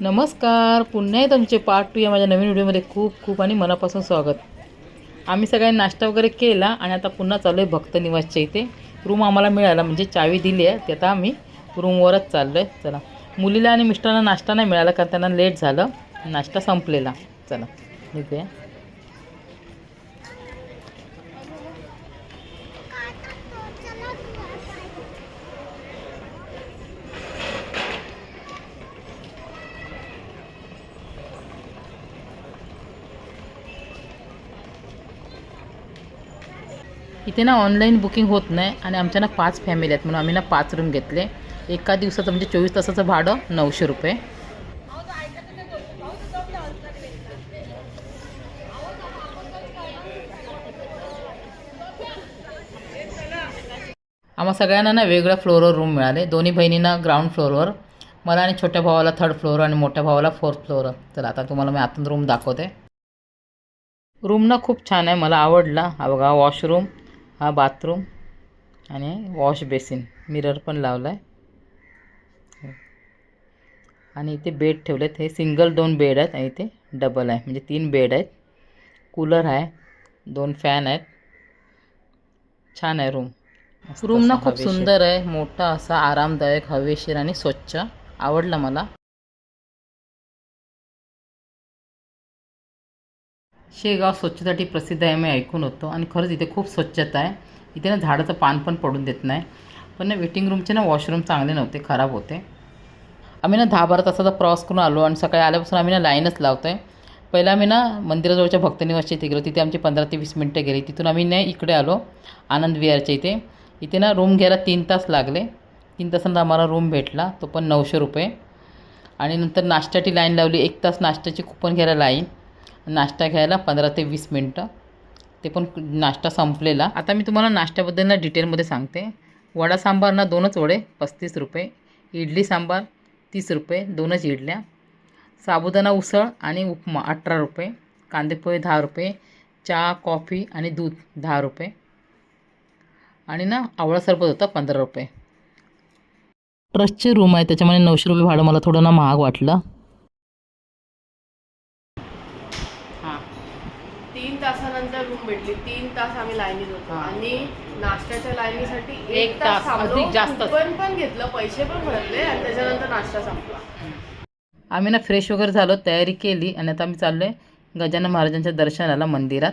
नमस्कार. पुन्हा आहे तुमचे पार्ट टू या माझ्या नवीन व्हिडिओमध्ये खूप खूप आणि मनापासून स्वागत. आम्ही सगळ्यांनी नाश्ता वगैरे केला आणि आता पुन्हा चाललो आहे भक्त निवासच्या इथे. रूम आम्हाला मिळाला म्हणजे चावी दिली आहे. ते आता आम्ही रूमवरच चाललो आहे चला. मुलीला आणि मिस्टरांना नाश्ता नाही मिळाला कारण त्यांना लेट झालं. नाश्ता संपलेला. चला. निघूया इथे ना ऑनलाईन बुकिंग होत नाही आणि आमच्या ना पाच फॅमिली आहेत. म्हणून आम्ही ना पाच रूम घेतले. एका दिवसाचं म्हणजे चोवीस तासाचं भाडं नऊशे रुपये. आम्हा सगळ्यांना ना वेगळ्या फ्लोअरवर रूम मिळाले. दोन्ही बहिणींना ग्राउंड फ्लोअरवर मला आणि छोट्या भावाला थर्ड फ्लोअर आणि मोठ्या भावाला फोर्थ फ्लोअर चला आता तुम्हाला मी आतून रूम दाखवते. रूम ना खूप छान आहे. मला आवडला. हा बघा वॉशरूम हा बाथरूम आणि वॉश बेसिन. मिरर पण लावला आहे आणि इथे बेड ठेवलेत. हे सिंगल दोन बेड आहेत आणि इथे डबल आहे. म्हणजे तीन बेड आहेत. कूलर आहे. दोन फॅन आहेत. छान आहे रूम. रूम ना खूप सुंदर आहे. मोठा असा आरामदायक हवेशीर आणि स्वच्छ. आवडला मला. शेगाव स्वच्छतेसाठी प्रसिद्ध आहे मी ऐकून होतो. आणि खरंच इथे खूप स्वच्छता आहे. इथे ना झाडाचं पान पण पडून देत नाही. पण ना वेटिंग रूमचे ना वॉशरूम चांगले नव्हते खराब होते. आम्ही ना दहा बारा तासाचा प्रवास करून आलो आणि सकाळी आल्यापासून आम्ही ना लाईनच लावतो आहे पहिला आम्ही ना मंदिराजवळच्या भक्तनिवासच्या इथे गेलो. तिथे आमची पंधरा ते वीस मिनटं गेली. तिथून आम्ही ना इकडे आलो आनंद विहारच्या इथे. इथे ना रूम घ्यायला तीन तास लागले. तीन तासांना आम्हाला रूम भेटला. तो पण नऊशे रुपये. आणि नंतर नाश्त्याची लाईन लावली. एक तास नाश्त्याची कुपन घ्यायला लाईन नाश्ता घ्यायला पंधरा ते वीस मिनटं. ते पण नाश्ता संपलेला. आता मी तुम्हाला नाश्त्याबद्दल ना डिटेलमध्ये सांगते. वडा सांबार ना दोनच वडे पस्तीस रुपये. इडली सांबार तीस रुपये दोनच इडल्या. साबुदाणा उसळ आणि उपमा अठरा रुपये. कांदेपोहे दहा रुपये. चहा कॉफी आणि दूध दहा रुपये. आणि ना आवळा सरबत होता पंधरा रुपये. ट्रस्टचे रूम आहे त्याच्यामुळे नऊशे रुपये भाडं मला थोडं ना महाग वाटलं हां तीन तासानंतर रूम भेटली तीन तास आम्ही लाईनीत होतो. आणि नाश्त्याच्या लाईनीसाठी एक तास थांबलो. अधिक जास्त. पण पण घेतलं पैसे पण भरले आणि त्याच्यानंतर नाश्ता संपला. आम्ही ना फ्रेश वगैरे झालो तयारी केली आणि आता आम्ही चाललो आहे गजानन महाराजांच्या दर्शनाला मंदिरात.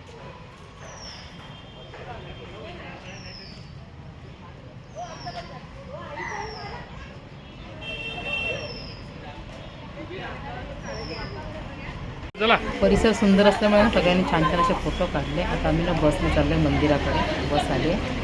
परिसर सुंदर असल्यामुळे ना सगळ्यांनी छान छान असे फोटो काढले. आता आम्ही ना बसने चाललो आहे मंदिराकडे. बस आली आहे.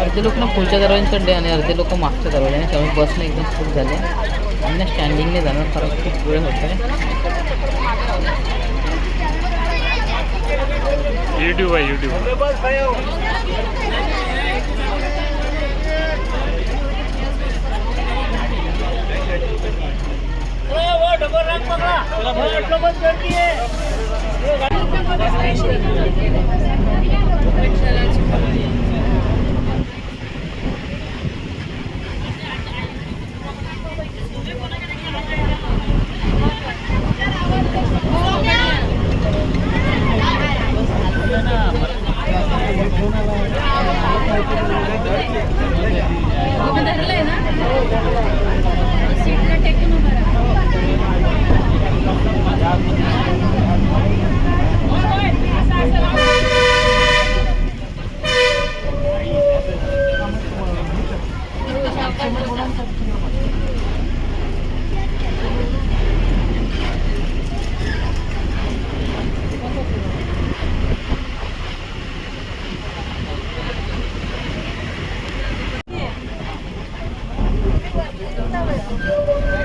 अर्धे लोक ना पुढच्या दरवाज्याने चढले आणि अर्धे लोक मागच्या दरवाज्याने त्यामुळे बसने एकदम खूप झाले. आणि स्टँडिंगने जाणार. फरक खूप वेळ होत आहे युट्यूब आहे युट्यूब सीटला टेकून don't want to.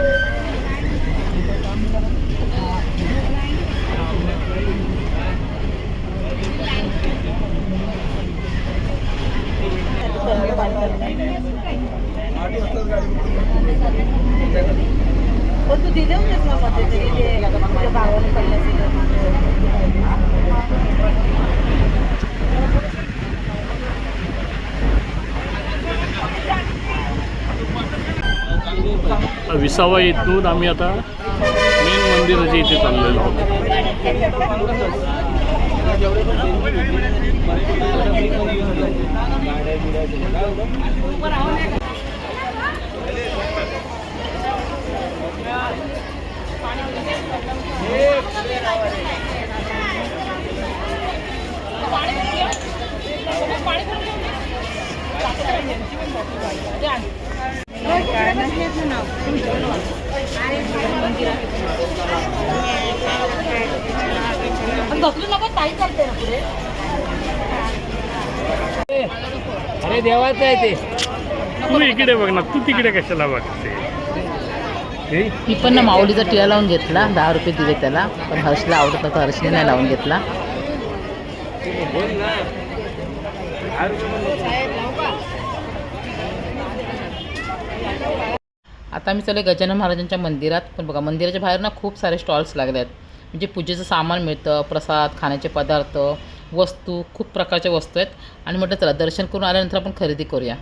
विसावा इथून आम्ही आता मेन मंदिराच्या इथे चाललेलो आहोत. अरे देवाचं आहे ते. तू इकडे बघ ना तू तिकडे कशाला बघते? मी पण ना माऊलीचा टिळा लावून घेतला दहा रुपये दिले त्याला पण हर्षला आवडत नव्हतं हर्षने नाही लावून घेतला. आता मी चालू गजानन महाराजांच्या मंदिरात. पण बघा मंदिराच्या बाहेर ना खूप सारे स्टॉल्स लागले आहेत. म्हणजे पूजेचं सामान मिळतं प्रसाद खाण्याचे पदार्थ वस्तू खूप प्रकारच्या वस्तू आहेत. आणि म्हटलं चला दर्शन करून आल्यानंतर आपण खरेदी करूया.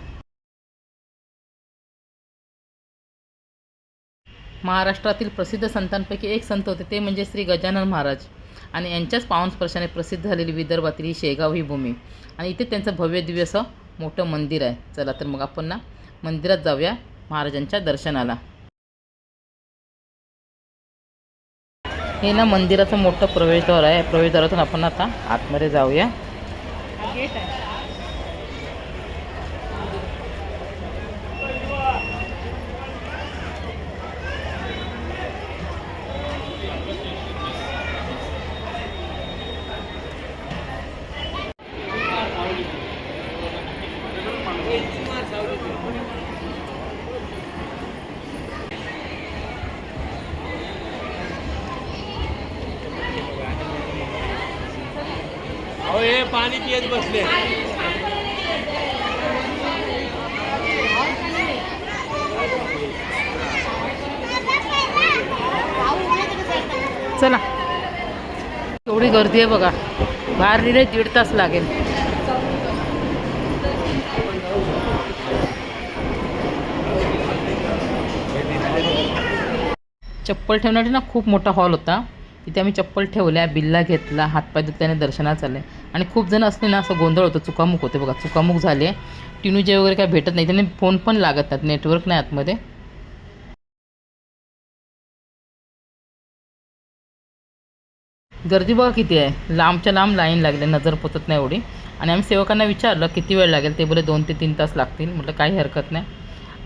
महाराष्ट्रातील प्रसिद्ध संतांपैकी एक संत होते ते म्हणजे श्री गजानन महाराज. आणि यांच्याच पावन स्पर्शाने प्रसिद्ध झालेली विदर्भातील ही शेगाव ही भूमी. आणि इथे त्यांचं भव्य दिव्य असं मोठं मंदिर आहे. चला तर मग आपण ना मंदिरात जाऊया. महाराजांच्या दर्शनाला. हे ना मंदिराचं मोठं प्रवेशद्वार आहे. प्रवेशद्वारातून आपण आता आतमध्ये जाऊया. येत बसले. चला. एवढी गर्दी आहे बघा. बाहेर लिहिले दीड तास लागेल. चप्पल ठेवण्यासाठी ना खूप मोठा हॉल होता. तिथे आम्ही चप्पल ठेवल्या बिल्ला घेतला हातपाय धुतल्याने दर्शनात आले. आणि खूप जण असले ना असं गोंधळ होतं चुकामुक होते. बघा चुकामुक झाले. टिनूजे वगैरे काय भेटत नाही त्याने फोन पण लागत नाहीत नेटवर्क नाही आतमध्ये. गर्दी बघा किती आहे. लांबच्या लांब लाईन लागले नजर पोचत नाही एवढी. आणि आम्ही सेवकांना विचारलं किती वेळ लागेल? ते बोले दोन ते तीन तास लागतील. म्हटलं काही हरकत नाही.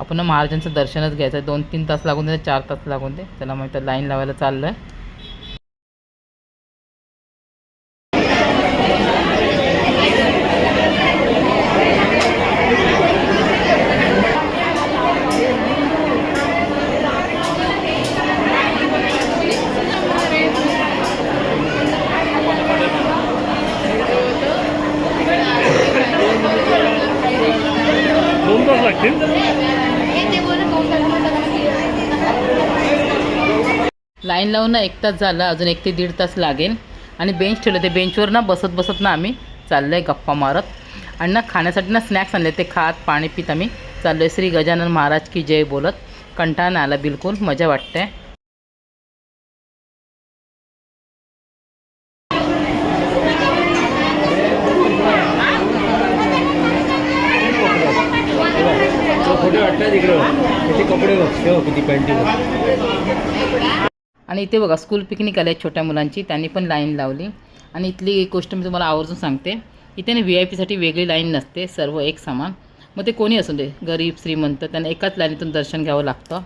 आपण महाराजांचं दर्शनच घ्यायचं आहे. दोन तीन तास लागून दे चार तास लागून दे. त्याला माहिती लाईन लावायला चाललं आहे दोन तास लागतील लाईन लावून ना एक तास झाला अजून एक ते दीड तास लागेल. आणि बेंच ठेवलं ते बेंचवर ना बसत बसत ना आम्ही चाललो आहे गप्पा मारत. आणि ना खाण्यासाठी ना स्नॅक्स आणले ते खात पाणी पित आम्ही चाललो आहे श्री गजानन महाराज की जय बोलत. कंटाळा ना आला बिलकुल मजा वाटते. वाटतात किती कपडे बघ किती पॅन्टी आणि इथे बघा स्कूल पिकनिक आली आहे छोट्या मुलांची त्यांनी पण लाईन लावली. आणि इथली एक गोष्ट मी तुम्हाला आवर्जून सांगते इथे ना व्ही आय पीसाठी वेगळी लाईन नसते सर्व एक समान. मग ते कोणी असू दे गरीब श्रीमंत त्यांना एकाच लाईनीतून दर्शन घ्यावं लागतं.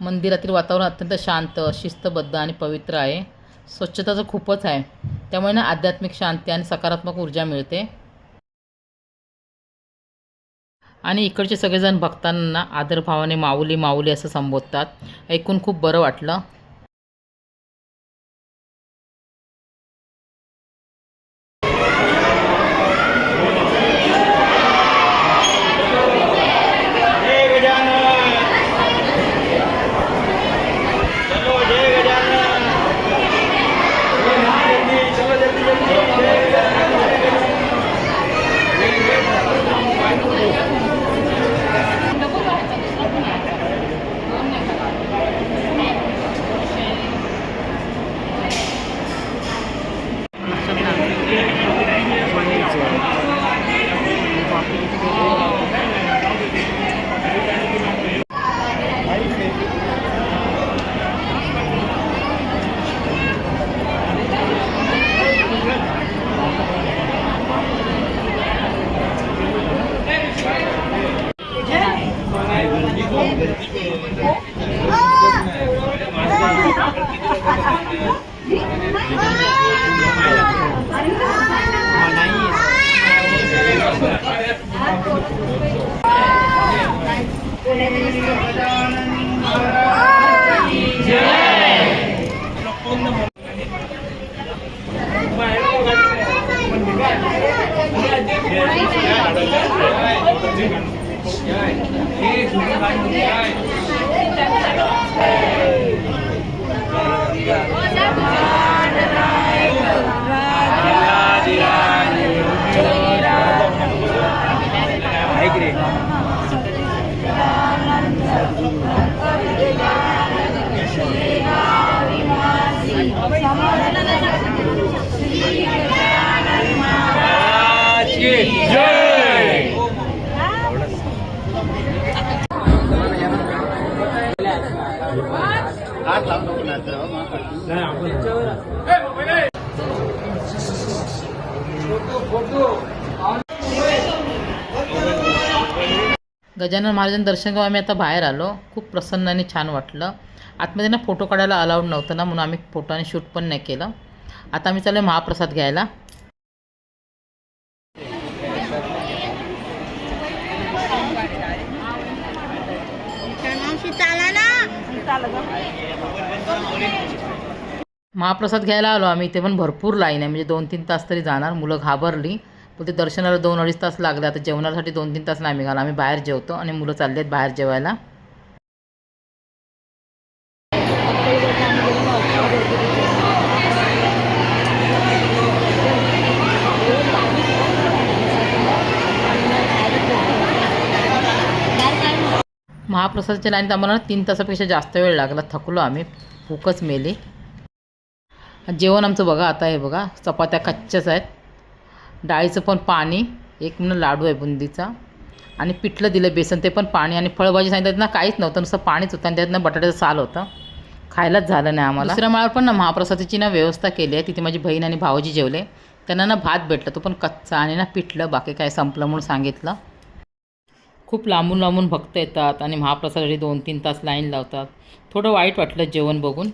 मंदिरातील वातावरण अत्यंत शांत शिस्तबद्ध आणि पवित्र आहे. स्वच्छता तर खूपच आहे. त्यामुळे ना आध्यात्मिक शांती आणि सकारात्मक ऊर्जा मिळते. आणि इकडचे सगळेजण भक्तांना आदरभावाने माऊली माऊली असं संबोधतात. ऐकून खूप बरं वाटलं. गजानन महाराजांचं दर्शन घेऊन आम्ही आता बाहेर आलो. खूप प्रसन्न आणि छान वाटलं. आतमध्ये ना फोटो काढायला अलाउड नव्हतं ना म्हणून आम्ही फोटो आणि शूट पण नाही केलं. आता आम्ही चाललो महाप्रसाद घ्यायला. महाप्रसाद घ्यायला आलो आम्ही. इथे पण भरपूर लाईन आहे. म्हणजे दोन तीन तास तरी जाणार. मुलं घाबरली. पण ते दर्शनाला दोन अडीच तास लागले आता जेवणासाठी दोन तीन तास नाही निघाला. आम्ही बाहेर जेवतो आणि मुलं चालली आहेत बाहेर जेवायला. महाप्रसादच्या लाईनीत आम्हाला तीन तासापेक्षा जास्त वेळ लागला. थकलो आम्ही. भूकच मेली. जेवण आमचं बघा आता हे बघा चपात्या कच्च्याच आहेत. डाळीचं पण पाणी एक म्हणून लाडू आहे बुंदीचा. आणि पिठलं दिलं बेसन ते पण पाणी आणि फळभाजी सांगितलं ना काहीच नव्हतं नुसतं पाणीच होतं आणि त्यातनं बटाट्याचं साल होतं. खायलाच झालं नाही आम्हाला. दुसऱ्या माळावर पण ना महाप्रसादाची ना व्यवस्था केली आहे. तिथे माझी बहीण आणि भाऊजी जेवले. त्यांना ना भात भेटला तो पण कच्चा आणि ना पिठलं बाकी काय संपलं म्हणून सांगितलं. खूप लांबून लांबून भक्त येतात आणि महाप्रसादासाठी दोन तीन तास लाईन लावतात. थोडं वाईट वाटलं जेवण बघून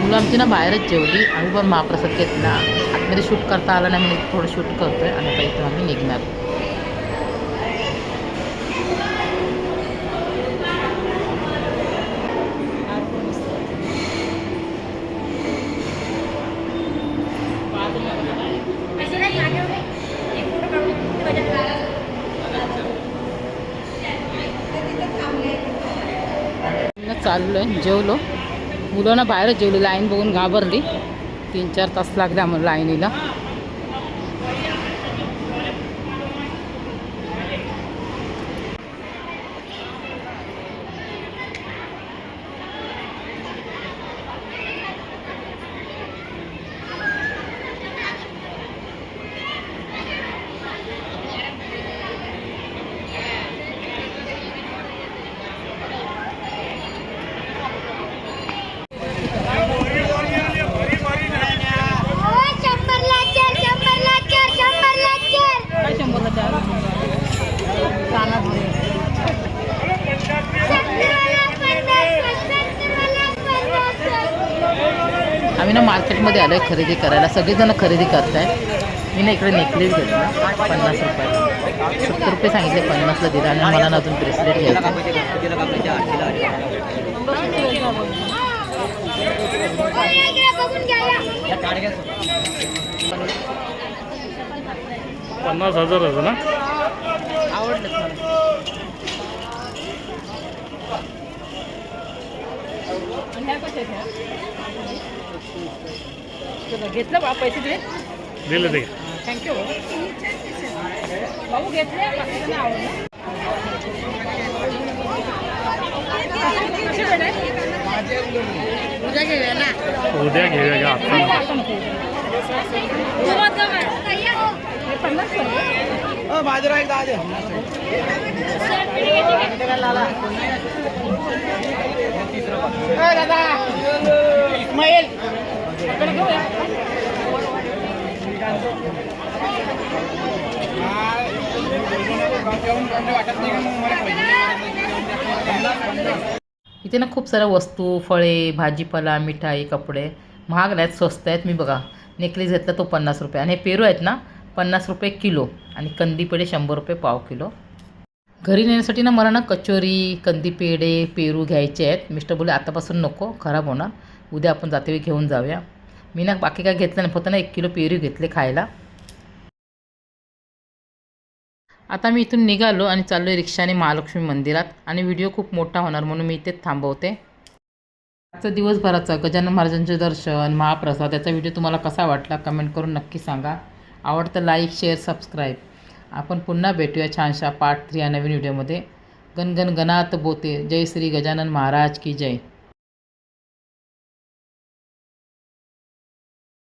मुलं आमची ना बाहेरच जेवली. आम्ही पण महाप्रसाद घेतला. आतमध्ये शूट करता आला नाही म्हणजे थोडं शूट करतोय आणि आता इथं आम्ही निघणार. ना चाललो आहे जेवलो. मुलं ना बाहेरच जेवली. लाईन बघून घाबरली. तीन चार तास लागले आम्हाला लाईनीला शंभर लाचर शंभर लाचर शंभर लाचर काय शंभरला चार संत्र्याला पन्नास संत्र्याला पन्नास आम्ही ना मार्केटमध्ये आलो आहे खरेदी करायला. सगळेजण खरेदी करत आहेत मी ना इकडे नेकलेस घेतला. पन्नास रुपयाला सत्तर रुपये सांगितले पन्नासला दिला आणि मला ना अजून ब्रेसलेट घ्यायचं पन्नास हजाराचं ना? आवडलं मला. घेतलं बा पैसे दे दिलं ते थँक्यू भाऊ घेतले उद्या घेऊया ना. उद्या घेऊया का आता इथे ना खूप साऱ्या वस्तू फळे भाजीपाला मिठाई कपडे महाग नाहीत स्वस्त आहेत. मी बघा नेकलेस घेतला तो पन्नास रुपये. आणि हे पेरू आहेत ना पन्नास रुपये किलो. आणि कंदी पेढे शंभर रुपये पाव किलो. घरी नेण्यासाठी ना मला ना कचोरी कंदी पेढे पेरू घ्यायचे आहेत. मिस्टर बोले आतापासून नको खराब होणार. उद्या आपण जाते घेऊन जाऊया. मी ना बाकी काय घेतलं नाही फक्त ना एक किलो पेरू घेतले खायला. आता मी इथून निघालो आणि चाललो आहे रिक्षाने महालक्ष्मी मंदिरात आणि व्हिडिओ खूप मोठा होणार म्हणून मी इथेच थांबवते. आजचा दिवसभराचा गजानन महाराजांचे दर्शन महाप्रसाद याचा व्हिडिओ तुम्हाला कसा वाटला कमेंट करून नक्की सांगा. आवडतं लाईक शेअर सबस्क्राईब आपण पुन्हा भेटूया छानशा पार्ट थ्री या नवीन व्हिडिओमध्ये. गण गण गणात बोते. जय श्री गजानन महाराज की जय.